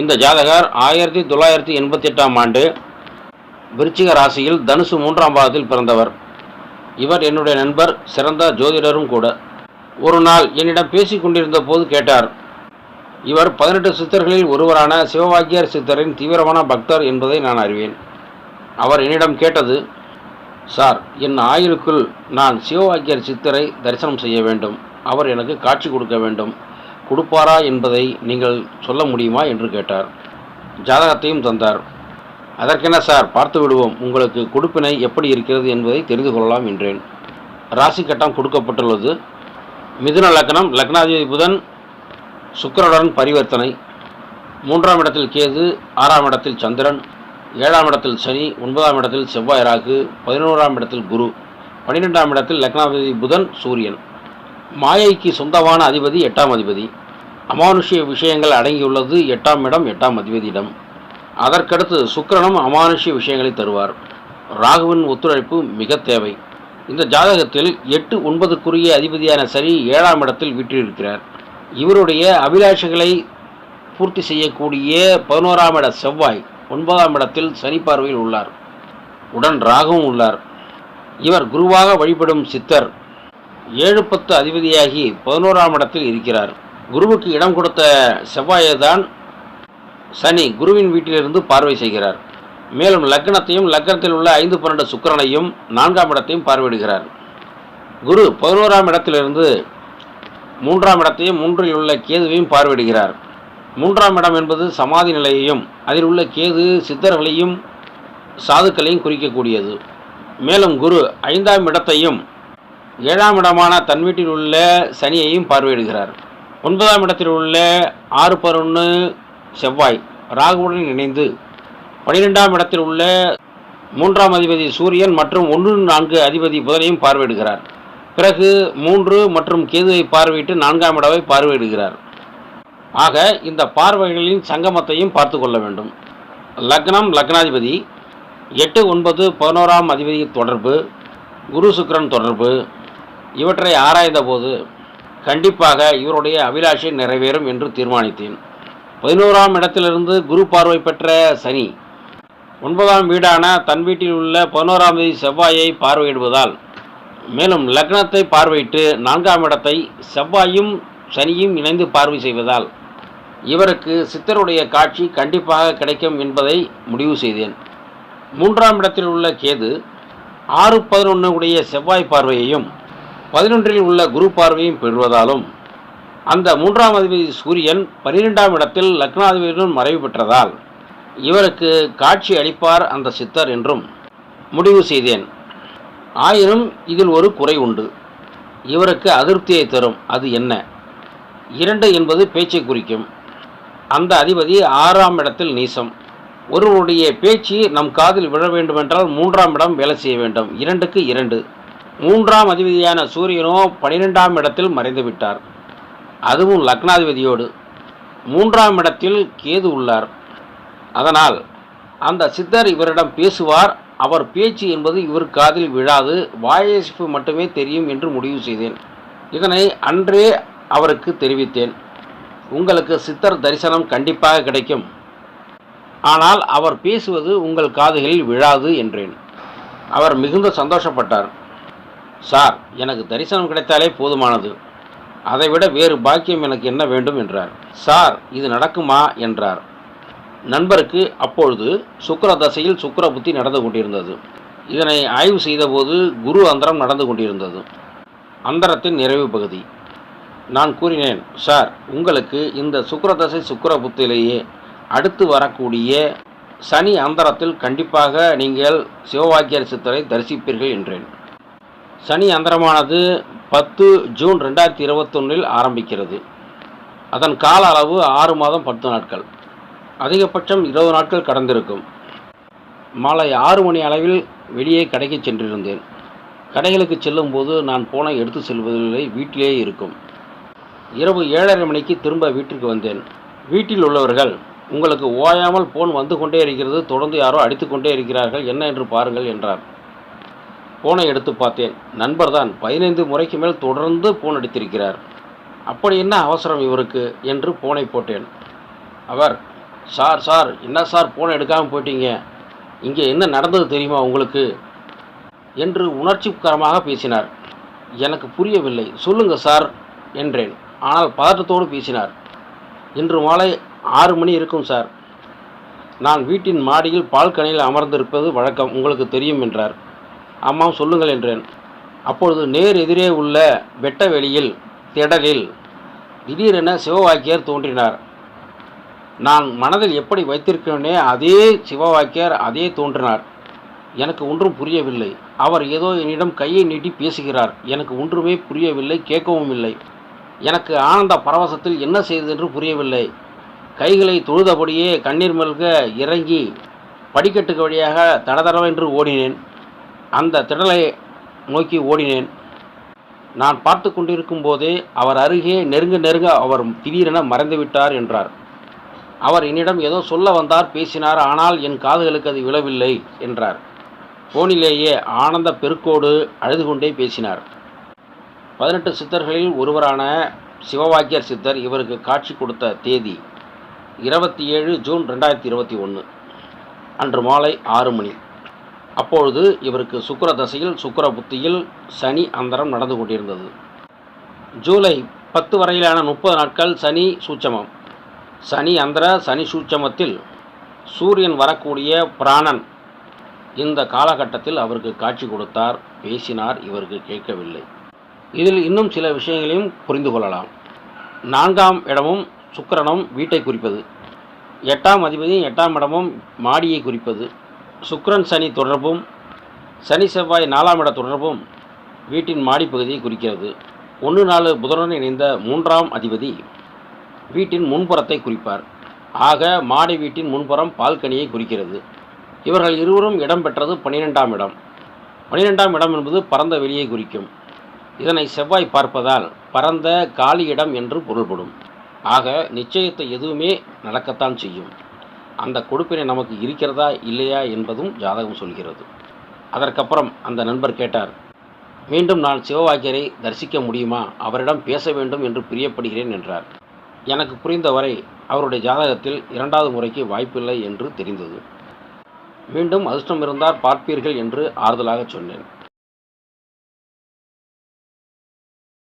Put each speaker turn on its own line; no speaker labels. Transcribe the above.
இந்த ஜாதகர் ஆயிரத்தி தொள்ளாயிரத்தி எண்பத்தி எட்டாம் ஆண்டு விருச்சிக ராசியில் தனுசு மூன்றாம் பாதத்தில் பிறந்தவர். இவர் என்னுடைய நண்பர் சிறந்த ஜோதிடரும் கூட. ஒரு நாள் என்னிடம் பேசிக் கொண்டிருந்த போது கேட்டார் இவர் பதினெட்டு சித்தர்களில் ஒருவரான சிவவாக்கியர் சித்தரின் தீவிரமான பக்தர் என்பதை நான் அறிவேன். அவர் என்னிடம் கேட்டது சார் என் ஆயுளுக்குள் நான் சிவவாக்கியர் சித்தரை தரிசனம் செய்ய வேண்டும். அவர் எனக்கு காட்சி கொடுக்க வேண்டும். கொடுப்பாரா என்பதை நீங்கள் சொல்ல முடியுமா என்று கேட்டார். ஜாதகத்தையும் தந்தார். அதற்கென்ன சார்? பார்த்து விடுவோம். உங்களுக்கு கொடுப்பினை எப்படி இருக்கிறது என்பதை தெரிந்து கொள்ளலாம் என்றேன். ராசி கட்டம் கொடுக்கப்பட்டுள்ளது. மிதுன லக்னம் லக்னாதிபதி புதன் சுக்கரனுடன் பரிவர்த்தனை. மூன்றாம் இடத்தில் கேது ஆறாம் இடத்தில் சந்திரன் ஏழாம் இடத்தில் சனி ஒன்பதாம் இடத்தில் செவ்வாய் ராகு பதினோராம் இடத்தில் குரு பன்னிரெண்டாம் இடத்தில் லக்னாதிபதி புதன் சூரியன். மாயைக்கு சொந்தமான அதிபதி எட்டாம் அதிபதி. அமானுஷ்ய விஷயங்கள் அடங்கியுள்ளது எட்டாம் இடம் எட்டாம் அதிபதியிடம். அதற்கடுத்து சுக்கிரனும் அமானுஷ்ய விஷயங்களை தருவார். ராகுவின் ஒத்துழைப்பு மிக தேவை. இந்த ஜாதகத்தில் எட்டு ஒன்பதுக்குரிய அதிபதியான சரி ஏழாம் இடத்தில் வீற்றிருக்கிறார். இவருடைய அபிலாஷைகளை பூர்த்தி செய்யக்கூடிய பதினோராம் இட செவ்வாய் ஒன்பதாம் இடத்தில் சனி பார்வையில் உள்ளார். உடன் ராகுவும் உள்ளார். இவர் குருவாக வழிபடும் சித்தர் ஏழு பத்து அதிபதியாகி பதினோராம் இடத்தில் இருக்கிறார். குருவுக்கு இடம் கொடுத்த செவ்வாயை தான் சனி குருவின் வீட்டிலிருந்து பார்வை செய்கிறார். மேலும் லக்னத்தையும் லக்னத்தில் உள்ள ஐந்து பன்னெண்டு சுக்கரனையும் நான்காம் இடத்தையும் பார்வையிடுகிறார். குரு பதினோராம் இடத்திலிருந்து மூன்றாம் இடத்தையும் மூன்றில் உள்ள கேதுவையும் பார்வையிடுகிறார். மூன்றாம் இடம் என்பது சமாதி நிலையையும் அதில் உள்ள கேது சித்தர்களையும் சாதுக்களையும் குறிக்கக்கூடியது. மேலும் குரு ஐந்தாம் இடத்தையும் ஏழாம் இடமான தன் வீட்டில் உள்ள சனியையும் பார்வையிடுகிறார். ஒன்பதாம் இடத்தில் உள்ள ஆறு பதினொன்று செவ்வாய் ராகுவுடன் இணைந்து பனிரெண்டாம் இடத்தில் உள்ள மூன்றாம் அதிபதி சூரியன் மற்றும் ஒன்று நான்கு அதிபதி புதனையும் பார்வையிடுகிறார். பிறகு மூன்று மற்றும் கேதுவை பார்வையிட்டு நான்காம் இடவை பார்வையிடுகிறார். ஆக இந்த பார்வைகளின் சங்கமத்தையும் பார்த்து கொள்ள வேண்டும். லக்னம் லக்னாதிபதி எட்டு ஒன்பது பதினோராம் அதிபதி தொடர்பு குரு சுக்கரன் தொடர்பு இவற்றை ஆராய்ந்தபோது கண்டிப்பாக இவருடைய அபிலாஷை நிறைவேறும் என்று தீர்மானித்தேன். பதினோராம் இடத்திலிருந்து குரு பார்வை பெற்ற சனி ஒன்பதாம் வீடான தன் வீட்டில் உள்ள பதினோராம் தேதி செவ்வாயை பார்வையிடுவதால் மேலும் லக்னத்தை பார்வையிட்டு நான்காம் இடத்தை செவ்வாயும் சனியும் இணைந்து பார்வை செய்வதால் இவருக்கு சித்தருடைய காட்சி கண்டிப்பாக கிடைக்கும் என்பதை முடிவு செய்தேன். மூன்றாம் இடத்தில் உள்ள கேது ஆறு பதினொன்று உடைய செவ்வாய் பார்வையையும் பதினொன்றில் உள்ள குரு பார்வையும் பெறுவதாலும் அந்த மூன்றாம் அதிபதி சூரியன் பன்னிரெண்டாம் இடத்தில் லக்னாதிபதியுடன் மறைவு பெற்றதால் இவருக்கு காட்சி அளிப்பார் அந்த சித்தர் என்றும் முடிவு செய்தேன். ஆயினும் இதில் ஒரு குறை உண்டு. இவருக்கு அதிருப்தியை தரும் அது என்ன? இரண்டு என்பது பேச்சை குறிக்கும். அந்த அதிபதி ஆறாம் இடத்தில் நீசம். ஒருவருடைய பேச்சு நம் காதில் விழ வேண்டுமென்றால் மூன்றாம் இடம் வேலை செய்ய வேண்டும். இரண்டுக்கு இரண்டு. மூன்றாம் அதிபதியான சூரியனோ பனிரெண்டாம் இடத்தில் மறைந்து விட்டார். அதுவும் லக்னாதிபதியோடு. மூன்றாம் இடத்தில் கேது உள்ளார். அதனால் அந்த சித்தர் இவரிடம் பேசுவார் அவர் பேச்சு என்பது இவர் காதில் விழாது வாயசிப்பு மட்டுமே தெரியும் என்று முடிவு செய்தேன். இதனை அன்றே அவருக்கு தெரிவித்தேன். உங்களுக்கு சித்தர் தரிசனம் கண்டிப்பாக கிடைக்கும். ஆனால் அவர் பேசுவது உங்கள் காதுகளில் விழாது என்றேன். அவர் மிகுந்த சந்தோஷப்பட்டார். சார் எனக்கு தரிசனம் கிடைத்தாலே போதுமானது. அதைவிட வேறு பாக்கியம் எனக்கு என்ன வேண்டும் என்றார். சார் இது நடக்குமா என்றார். நண்பருக்கு அப்பொழுது சுக்கர தசையில் சுக்கர புத்தி நடந்து கொண்டிருந்தது. இதனை ஆய்வு செய்தபோது குரு அந்தரம் நடந்து கொண்டிருந்தது. அந்தரத்தின் நிறைவு பகுதி. நான் கூறினேன் சார் உங்களுக்கு இந்த சுக்கிர தசை புத்தியிலேயே அடுத்து வரக்கூடிய சனி அந்தரத்தில் கண்டிப்பாக நீங்கள் சிவவாக்கியர் சித்தரை தரிசிப்பீர்கள் என்றேன். சனி அந்தரமானது பத்து ஜூன் ரெண்டாயிரத்தி இருபத்தொன்னில் ஆரம்பிக்கிறது. அதன் கால அளவு ஆறு மாதம் பத்து நாட்கள். அதிகபட்சம் இருபது நாட்கள் கடந்திருக்கும். மாலை ஆறு மணி அளவில் வெளியே கடைக்கு சென்றிருந்தேன். கடைகளுக்கு செல்லும்போது நான் போனை எடுத்து செல்வதில்லை வீட்டிலேயே இருக்கும். இரவு ஏழரை மணிக்கு திரும்ப வீட்டிற்கு வந்தேன். வீட்டில் உள்ளவர்கள் உங்களுக்கு ஓயாமல் போன் வந்து கொண்டே இருக்கிறது தொடர்ந்து யாரோ அடித்து கொண்டே இருக்கிறார்கள் என்ன என்று பாருங்கள் என்றார். ஃபோனை எடுத்து பார்த்தேன். நண்பர் தான் பதினைந்து முறைக்கு மேல் தொடர்ந்து ஃபோன் அடித்திருக்கிறார். அப்படி என்ன அவசரம் இவருக்கு? என்று ஃபோனை போட்டேன். அவர் சார் சார் என்ன சார் ஃபோன் எடுக்காமல் போயிட்டீங்க? இங்கே என்ன நடந்தது தெரியுமா உங்களுக்கு? என்று உணர்ச்சிகரமாக பேசினார். எனக்கு புரியவில்லை. சொல்லுங்க சார் என்றேன். ஆனால் பதற்றத்தோடு பேசினார். இன்று மாலை ஆறு மணி இருக்கும் சார். நான் வீட்டின் மாடியில் பால்கனியில் அமர்ந்திருப்பது வழக்கம். உங்களுக்கு தெரியும் என்றார். ஆமாம் சொல்லுங்கள் என்றேன். அப்பொழுது நேர் எதிரே உள்ள வெட்ட வெளியில் திடலில் திடீரென சிவவாக்கியர் தோன்றினார். நான் மனதில் எப்படி வைத்திருக்கிறேனே அதே சிவவாக்கியர் அதே தோன்றினார். எனக்கு ஒன்றும் புரியவில்லை. அவர் ஏதோ என்னிடம் கையை நீட்டி பேசுகிறார். எனக்கு ஒன்றுமே புரியவில்லை கேட்கவும் இல்லை. எனக்கு ஆனந்த பரவசத்தில் என்ன செய்தது என்று புரியவில்லை. கைகளை தொழுதபடியே கண்ணீர் மல்க இறங்கி படிக்கட்டுக்கு வழியாக தடதடவென்று ஓடினேன். அந்த திடலை நோக்கி ஓடினேன். நான் பார்த்து கொண்டிருக்கும் போதே அவர் அருகே நெருங்க நெருங்க அவர் திடீரென மறைந்துவிட்டார் என்றார். அவர் என்னிடம் ஏதோ சொல்ல வந்தார் பேசினார் ஆனால் என் காதுகளுக்கு அது விழவில்லை என்றார். போனிலேயே ஆனந்த பெருக்கோடு அழுது கொண்டே பேசினார். பதினெட்டு சித்தர்களில் ஒருவரான சிவவாக்கியர் சித்தர் இவருக்கு காட்சி கொடுத்த தேதி இருபத்தி ஏழு ஜூன் ரெண்டாயிரத்தி இருபத்தி ஒன்று அன்று மாலை ஆறு மணி. அப்பொழுது இவருக்கு சுக்கர தசையில் சுக்கிர புத்தியில் சனி அந்தரம் நடந்து கொண்டிருந்தது. ஜூலை பத்து வரையிலான முப்பது நாட்கள் சனி சூட்சமம். சனி அந்தர சனி சூட்சமத்தில் சூரியன் வரக்கூடிய பிராணன் இந்த காலகட்டத்தில் அவருக்கு காட்சி கொடுத்தார் பேசினார் இவருக்கு கேட்கவில்லை. இதில் இன்னும் சில விஷயங்களையும் புரிந்து கொள்ளலாம். நான்காம் இடமும் சுக்கரனும் வீட்டை குறிப்பது. எட்டாம் அதிபதியும் எட்டாம் இடமும் மாடியை குறிப்பது. சுக்ரன் சனி தொடர்பும் சனி செவ்வாய் நாலாம் இட தொடர்பும் வீட்டின் மாடிப்பகுதியை குறிக்கிறது. ஒன்று நாலு புதனுடன் இணைந்த மூன்றாம் அதிபதி வீட்டின் முன்புறத்தை குறிப்பார். ஆக மாடி வீட்டின் முன்புறம் பால்கனியை குறிக்கிறது. இவர்கள் இருவரும் இடம் பெற்றது பன்னிரெண்டாம் இடம். பன்னிரெண்டாம் இடம் என்பது பரந்த வெளியை குறிக்கும். இதனை செவ்வாய் பார்ப்பதால் பரந்த காலி இடம் என்று பொருள்படும். ஆக நிச்சயத்தை எதுவுமே நடக்கத்தான் செய்யும். அந்த கொடுப்பினை நமக்கு இருக்கிறதா இல்லையா என்பதும் ஜாதகம் சொல்கிறது. அதற்கப்புறம் அந்த நண்பர் கேட்டார் மீண்டும் நான் சிவவாக்கியரை தரிசிக்க முடியுமா? அவரிடம் பேச வேண்டும் என்று பிரியப்படுகிறேன் என்றார். எனக்கு புரிந்தவரை அவருடைய ஜாதகத்தில் இரண்டாவது முறைக்கு வாய்ப்பில்லை என்று தெரிந்தது. மீண்டும் அதிர்ஷ்டம் இருந்தால் பார்ப்பீர்கள் என்று ஆறுதலாக சொன்னேன்.